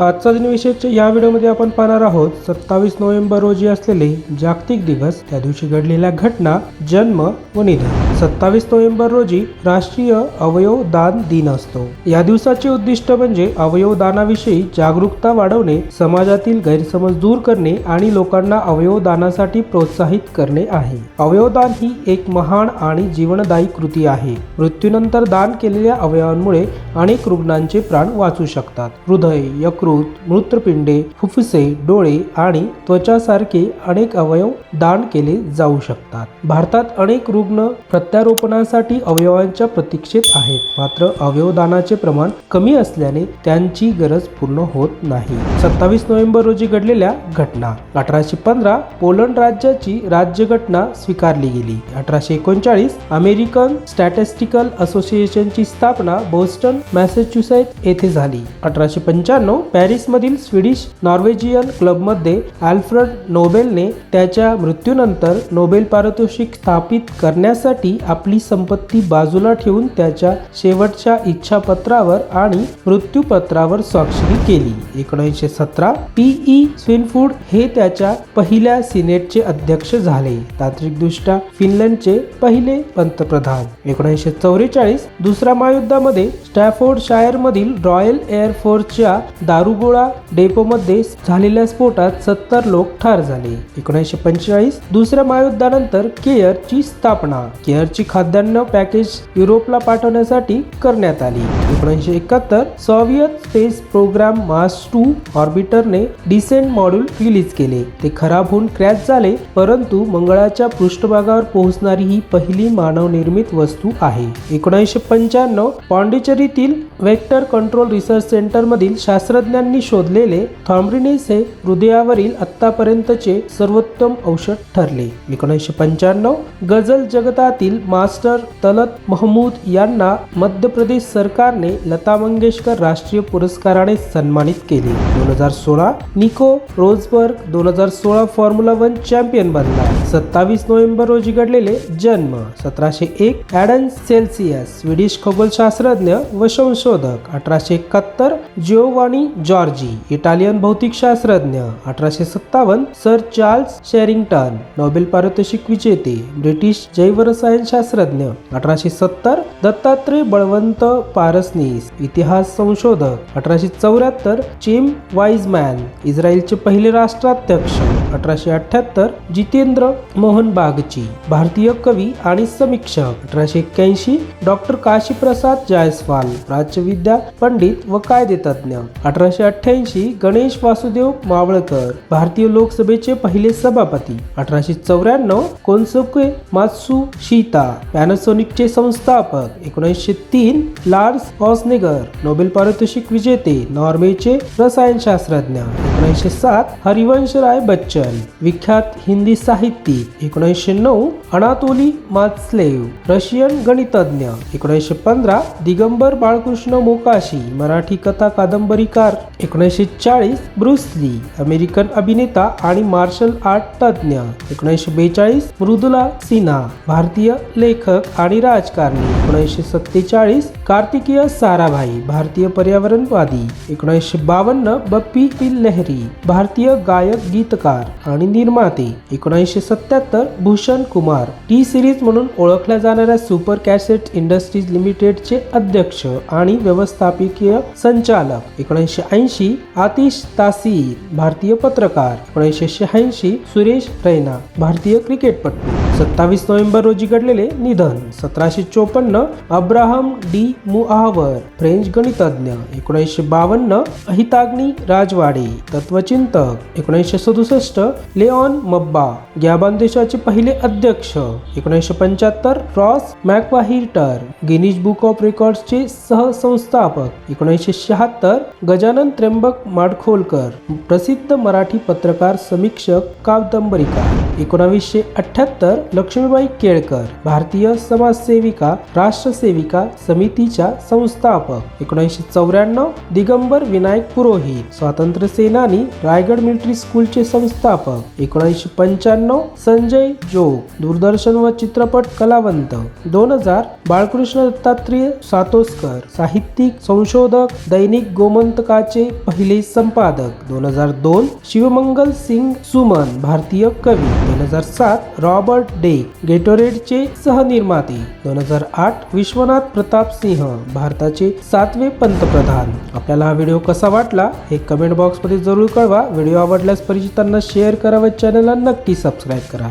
आजचा दिनविषयच्या या व्हिडिओमध्ये आपण पाहणार आहोत सत्तावीस नोव्हेंबर रोजी असलेले जागतिक दिवस त्या दिवशी घडलेल्या घटना जन्म व निधन. सत्तावीस नोव्हेंबर रोजी राष्ट्रीय अवयव दान दिन असतो. या दिवसाचे उद्दिष्ट म्हणजे अवयव दानाविषयी जागरूकता वाढवणे समाजातील गैरसमज दूर करणे आणि लोकांना अवयव दानासाठी प्रोत्साहित करणे आहे. अवयवदान ही एक महान आणि जीवनदायी कृती आहे. मृत्यूनंतर दान केलेल्या अवयवांमुळे अनेक रुग्णांचे प्राण वाचू शकतात. हृदय यकृत मूत्रपिंडे फुफ्फुसे डोळे आणि त्वचासारखे अनेक अवयव दान केले जाऊ शकतात. भारतात अनेक रुग्ण प्रत्यारोपणासाठी अवयवांच्या प्रतीक्षेत आहेत. मात्र अवयवदानाचे प्रमाण कमी असल्याने त्यांची गरज पूर्ण होत नाही. सत्तावीस नोव्हेंबर रोजी घडलेल्या घटना. अठराशे पंधरा पोलंड राज्याची राज्यघटना स्वीकारली गेली. अठराशे एकोणचाळीस अमेरिकन स्टॅटिस्टिकल असोसिएशनची स्थापना बोस्टन मॅसेच्युसेट येथे झाली. अठराशे पंच्याण्णव पॅरिसमधील स्वीडिश नॉर्वेजियन क्लबमध्ये अल्फ्रेड नोबेलने त्याच्या मृत्यूनंतर नोबेल पारितोषिक स्थापित करण्यासाठी आपली संपत्ती बाजूला ठेवून त्याच्या शेवटच्या इच्छापत्रावर आणि मृत्यूपत्रावर स्वाक्षरी केली. एकोणीसशे सतरा पीई स्विनफूड हे त्याच्या पहिल्या सिनेटचे अध्यक्ष झाले. तांत्रिकदृष्ट्या फिनलंडचे पहिले पंतप्रधान. एकोणीसशे चौवेचाळीस दुसऱ्या महायुद्धामध्ये स्टॅफोर्ड शायर मधील रॉयल एअरफोर्सच्या दारुगोळा डेपोमध्ये झालेल्या स्फोटात सत्तर लोक ठार झाले. एकोणीसशे पंचेचाळीस दुसऱ्या महायुद्धानंतर केअरची स्थापना. केअरची खाद्यान्न पॅकेज युरोपला पाठवण्यासाठी करण्यात आली. एकोणीसशे एकाहत्तर Soviet space program Mars two ऑर्बिटरने descent module release केले. ते खराब होऊन क्रॅश झाले परंतु मंगळाच्या पृष्ठभागावर पोहोचणारी ही पहिली मानवनिर्मित वस्तू आहे. एकोणीसशे पंच्याण्णव पॉंडिचेरीतील वेक्टर कंट्रोल रिसर्च सेंटर मधील शास्त्रज्ञांनी शोधलेले थॉम्ब्रिनेस हे हृदयावरील आतापर्यंतचे सर्वोत्तम औषध ठरले. एकोणीसशे पंच्याण्णव गझल जगतातील मास्टर तलत महमूद यांना मध्य प्रदेश सरकारने लता मंगेशकर राष्ट्रीय पुरस्काराने सन्मानित केले. दोन हजार सोळा निको रोजबर्ग दोन हजार सोळा फॉर्म्युला वन चॅम्पियन बनला. सत्तावीस नोव्हेंबर रोजी घडलेले जन्म सतराशे एक ॲडन सेल्सियस स्वीडिश खगोलशास्त्रज्ञ व संशोधक अठराशे एकाहत्तर जिओवानी जॉर्जी इटालियन भौतिकशास्त्रज्ञ अठराशे सत्तावन्न सर चार्ल्स शेरिंग्टन नोबेल पारितोषिक विजेते ब्रिटिश जैवरसायन शास्त्रज्ञ अठराशे सत्तर दत्तात्रय बळवंत पारसनीस इतिहास संशोधक अठराशे चौऱ्याहत्तर चिम वाईजमॅन इस्रायलचे पहिले राष्ट्राध्यक्ष अठराशे अठ्याहत्तर जितेंद्र मोहन बागची भारतीय कवी आणि समीक्षक अठराशे एक्क्याऐंशी डॉक्टर काशीप्रसाद जायस्वाल प्राच्यविद्या पंडित व कायदेतज्ञ अठराशे अठ्ठ्याऐंशी गणेश वासुदेव मावळकर भारतीय लोकसभेचे पहिले सभापती अठराशे चौऱ्याण्णव कोनसुके मात्सू शीता पॅनासोनिकचे संस्थापक एकोणीसशे तीन लार्स ऑसनेगर नोबेल पारितोषिक विजेते नॉर्वेचे रसायनशास्त्रज्ञ. एकोणीसशे सात हरिवंश राय बच्चन. विख्यात हिंदी साहित्यिक. एकोणीसशे नऊ अनातोली मात्स्लेव. रशियन गणितज्ञ. एकोणीसशे पंधरा दिगंबर बाळकृष्ण मोकाशी. मराठी कथा कादंबरीकार. एकोणीसशे चाळीस ब्रुसली अमेरिकन अभिनेता आणि मार्शल आर्ट तज्ज्ञ एकोणीसशे बेचाळीस मृदुला सिन्हा. भारतीय लेखक आणि राजकारणी. एकोणीसशे सत्तेचाळीस कार्तिकीय साराभाई भारतीय पर्यावरणवादी. एकोणीसशे बावन्न बप्पी पिल लहरी भारतीय गायक गीतकार आणि निर्माते. एकोणीसशे सत्याहत्तर भूषण कुमार टी सिरीज म्हणून ओळखल्या जाणाऱ्या सुपर कॅसेट इंडस्ट्रीज लिमिटेडचे अध्यक्ष आणि व्यवस्थापकीय संचालक. एकोणीसशे ऐंशी आतिश तासी भारतीय पत्रकार. एकोणीसशे शहाऐंशी सुरेश रैना भारतीय क्रिकेटपटू. सत्तावीस नोव्हेंबर रोजी घडले घडलेले निधन सतराशे चोपन्न अब्राहम डी मुआवर फ्रेंच गणितज्ञ एकोणीसशे बावन्न अहिताग्नी राजवाडे तत्वचिंतक एकोणीसशे सदुसष्ट लेऑन मब्बा ग्याबान देशाचे पहिले अध्यक्ष एकोणीसशे पंच्याहत्तर Ross McWhirter Guinness book of रेकॉर्ड्सचे सहसंस्थापक एकोणीसशे शहात्तर गजानन त्र्यंबक माडखोलकर प्रसिद्ध मराठी पत्रकार समीक्षक कादंबरीकार एकोणावीसशे अठ्ठ्याहत्तर लक्ष्मीबाई केळकर भारतीय समाजसेविका राष्ट्रसेविका समितीच्या संस्थापक. एकोणीसशे चौऱ्याण्णव दिगंबर विनायक पुरोहित. स्वातंत्र्य सेनानी रायगड मिलिटरी स्कूलचे संस्थापक. एकोणीसशे पंच्याण्णव संजय जोग. दूरदर्शन व चित्रपट कलावंत. दोन हजार बाळकृष्ण दत्तात्रेय सातोस्कर. साहित्यिक संशोधक दैनिक गोमंतकाचे पहिले संपादक. दोन हजार दोन शिवमंगल सिंग सुमन भारतीय कवी. दोन हजार सात रॉबर्ट डे. गेटोरेडचे सहनिर्माते. दोन हजार आठ विश्वनाथ प्रताप सिंह भारताचे सातवे पंतप्रधान. आपल्याला हा व्हिडिओ कसा वाटला हे कमेंट बॉक्समध्ये जरूर कळवा. व्हिडिओ आवडल्यास परिचितांना शेअर करा व चॅनलला नक्की सबस्क्राईब करा.